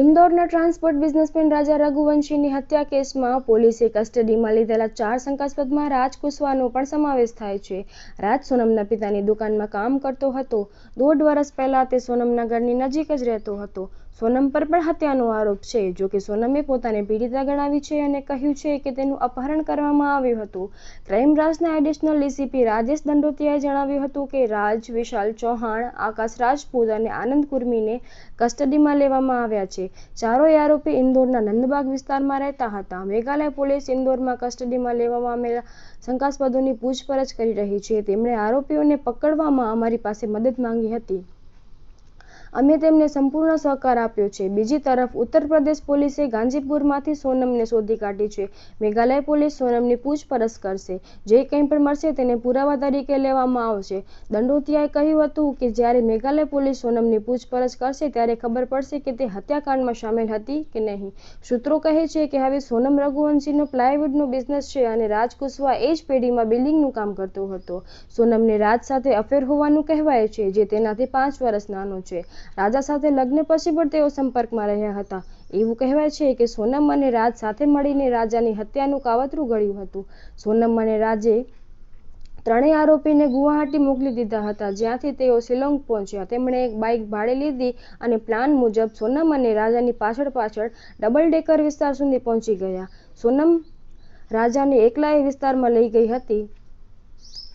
ઇન્દોરના transport businessman રાજા રઘુવંશીની હત્યા કેસમાં પોલીસે કસ્ટડીમાં લીધેલા ચાર શંકાસ્પદમાં રાજ કુશવાનો પણ સમાવેશ થાય છે. રાજ સોનમના પિતાની દુકાનમાં કામ કરતો હતો. દોઢ વર્ષ પહેલા તે સોનમના ઘરની નજીક જ રહેતો હતો. સોનમ પર પણ હત્યાનો આરોપ છે. જોકે સોનમે પોતાને પીડિતા ગણાવી છે અને કહ્યું છે કે તેનું અપહરણ કરવામાં આવ્યું હતું. ક્રાઇમ બ્રાન્ચના એડિશનલ ડીસીપી રાજેશ દંડોતિયાએ જણાવ્યું હતું કે રાજ વિશાલ ચૌહાણ, આકાશ રાજપૂત અને આનંદ કુર્મીને કસ્ટડીમાં લેવામાં આવ્યા છે. ચારોય આરોપી ઇન્દોરના નંદબાગ વિસ્તારમાં રહેતા હતા. મેઘાલય પોલીસ ઇન્દોરમાં કસ્ટડીમાં લેવામાં આવેલા શંકાસ્પદોની પૂછપરછ કરી રહી છે. તેમણે આરોપીઓને પકડવામાં અમારી પાસે મદદ માંગી હતી. અમે તેમને સંપૂર્ણ સહકાર આપ્યો છે. બીજી તરફ, ઉત્તર પ્રદેશ પોલીસે ગાંજીપુરમાંથી સોનમને શોધી કાઢી છે. મેઘાલય પોલીસ સોનમની પૂછપરછ કરશે. જે કંઈ પણ મળશે તેને પુરાવા તરીકે લેવામાં આવશે. દંડોતિયાએ કહ્યું હતું કે, જ્યારે મેઘાલય પોલીસ સોનમની પૂછપરછ કરશે, ત્યારે ખબર પડશે કે તે હત્યાકાંડમાં સામેલ હતી કે નહીં. સૂત્રો કહે છે કે, હવે સોનમ રઘુવંશીનો પ્લાયવુડનો બિઝનેસ છે અને રાજ એ જ પેઢીમાં બિલ્ડિંગનું કામ કરતો હતો. સોનમને રાજ સાથે અફેર હોવાનું કહેવાય છે, જે તેનાથી પાંચ વર્ષ નાનો છે. રાજા સાથે લગ્ન પછી પણ તેઓ સંપર્કમાં રહ્યા હતા. એવું કહેવાય છે કે સોનમ અને રાજ સાથે મળીને રાજાની હત્યાનું કાવતરું ઘડ્યું હતું. સોનમ અને રાજે ત્રણેય આરોપીને ગુવાહાટી મોકલી દીધા હતા, જ્યાંથી તેઓ શિલોંગ પહોંચ્યા. તેમણે એક બાઇક ભાડે લીધી અને પ્લાન મુજબ સોનમ અને રાજાની પાછળ પાછળ ડબલ ડેકર વિસ્તાર સુધી પહોંચી ગયા. સોનમ રાજાને એકલા એ વિસ્તારમાં લઈ ગઈ હતી.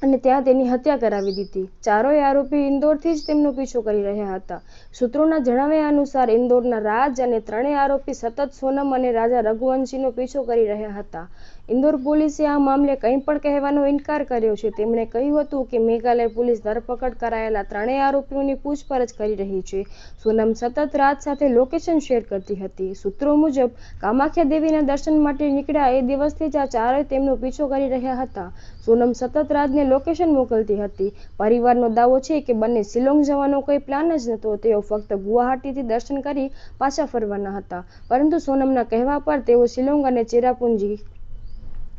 અને ત્યાં તેની હત્યા કરાવી દીધી. ચારોય આરોપી ઇન્દોરથી જ તેમનો પીછો કરી રહ્યા હતા. સૂત્રોના જણાવ્યા અનુસાર ઇન્દોરના રાજ અને ત્રણેય આરોપી સતત સોનમ અને રાજા રઘુવંશીનો પીછો કરી રહ્યા હતા. ઇન્દોર પોલીસે આ મામલે કંઈ પણ કહેવાનો ઇનકાર કર્યો છે. તેમણે કહ્યું હતું કે મેઘાલય પોલીસ ધરપકડ કરાયેલા ત્રણેય આરોપીઓની પૂછપરછ કરી રહી છે. સોનમ સતત રાજ સાથે લોકેશન શેર કરતી હતી. સૂત્રો મુજબ, કામાખ્યા દેવીના દર્શન માટે નીકળ્યા એ દિવસથી જ આ ચારેય તેમનો પીછો કરી રહ્યા હતા. સોનમ સતત રાજને લોકેશન મોકલતી હતી. પરિવારનો દાવો છે કે બંને શિલોંગ જવાનો કોઈ પ્લાન જ નહોતો. તેઓ ફક્ત ગુવાહાટીથી દર્શન કરી પાછા ફરવાના હતા. પરંતુ સોનમના કહેવા પર તેઓ શિલોંગ અને ચેરાપુંજી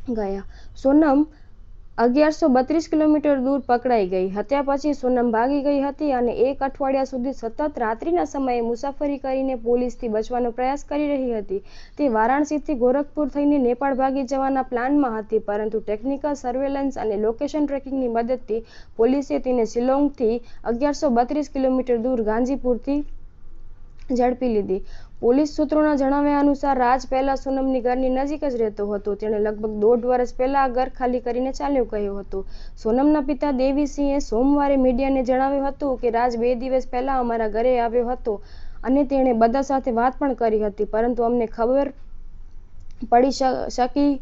ગયા. સોનમ અગિયારસો બત્રીસ કિલોમીટર દૂર પકડાઈ ગઈ. હત્યા પછી સોનમ ભાગી ગઈ હતી અને એક અઠવાડિયા સુધી સતત રાત્રિના સમયે મુસાફરી કરીને પોલીસથી બચવાનો પ્રયાસ કરી રહી હતી. તે વારાણસીથી ગોરખપુર થઈને નેપાળ ભાગી જવાના પ્લાનમાં હતી, પરંતુ ટેકનિકલ સર્વેલન્સ અને લોકેશન ટ્રેકિંગની મદદથી પોલીસે તેને શિલોંગથી અગિયારસો બત્રીસ કિલોમીટર દૂર ગાંજીપુરથી ઝડપી લીધી. પોલીસ સૂત્રોના જણાવ્યા અનુસાર, રાજ પહેલા સોનમની ઘરની નજીક જ રહેતો હતો. તેણે લગભગ દોઢ વર્ષ પહેલા ઘર ખાલી કરીને ચાલ્યો ગયો હતો. સોનમના પિતા દેવીસિંહે સોમવારે મીડિયાને જણાવ્યું હતું કે, રાજ બે દિવસ પહેલા અમારા ઘરે આવ્યો હતો અને તેણે બધા સાથે વાત પણ કરી હતી, પરંતુ અમને ખબર પડી શકી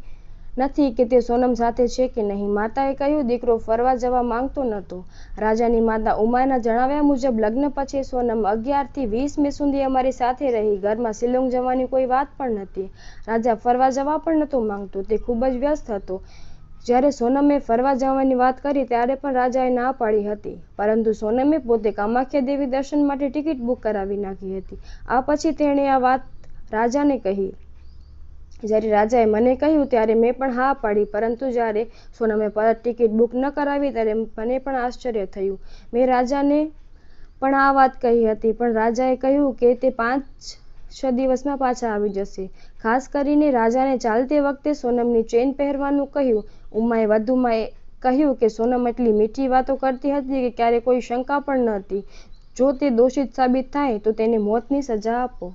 નથી કે તે સોનમ સાથે છે કે નહીં. માતાએ કહ્યું, દીકરો ફરવા જવા માંગતો નહોતો. રાજાની માતા ઉમાના જણાવ્યા મુજબ, લગ્ન પછી સોનમ અગિયારથી વીસ મે સુધી અમારી સાથે રહી. ઘરમાં શિલોંગ જવાની કોઈ વાત પણ નથી. રાજા ફરવા જવા પણ નહોતો માંગતો. તે ખૂબ જ વ્યસ્ત હતો. જ્યારે સોનમે ફરવા જવાની વાત કરી, ત્યારે પણ રાજાએ ના પાડી હતી. પરંતુ સોનમે પોતે કામાખ્યા દેવી દર્શન માટે ટિકિટ બુક કરાવી નાખી હતી. આ પછી તેણે આ વાત રાજાને કહી. જ્યારે રાજાએ મને કહ્યું ત્યારે મેં પણ હા પાડી, પરંતુ જ્યારે સોનમે પરત ટિકિટ બુક ન કરાવી ત્યારે મને પણ આશ્ચર્ય થયું. મેં રાજાને પણ આ વાત કહી હતી, પણ રાજાએ કહ્યું કે તે પાંચ છ દિવસમાં પાછા આવી જશે. ખાસ કરીને રાજાને ચાલતી વખતે સોનમની ચેન પહેરવાનું કહ્યું. ઉમાએ વધુમાં કહ્યું કે સોનમ એટલી મીઠી વાતો કરતી હતી કે ક્યારે કોઈ શંકા પણ ન હતી. જો તે દોષિત સાબિત થાય તો તેને મોતની સજા આપો.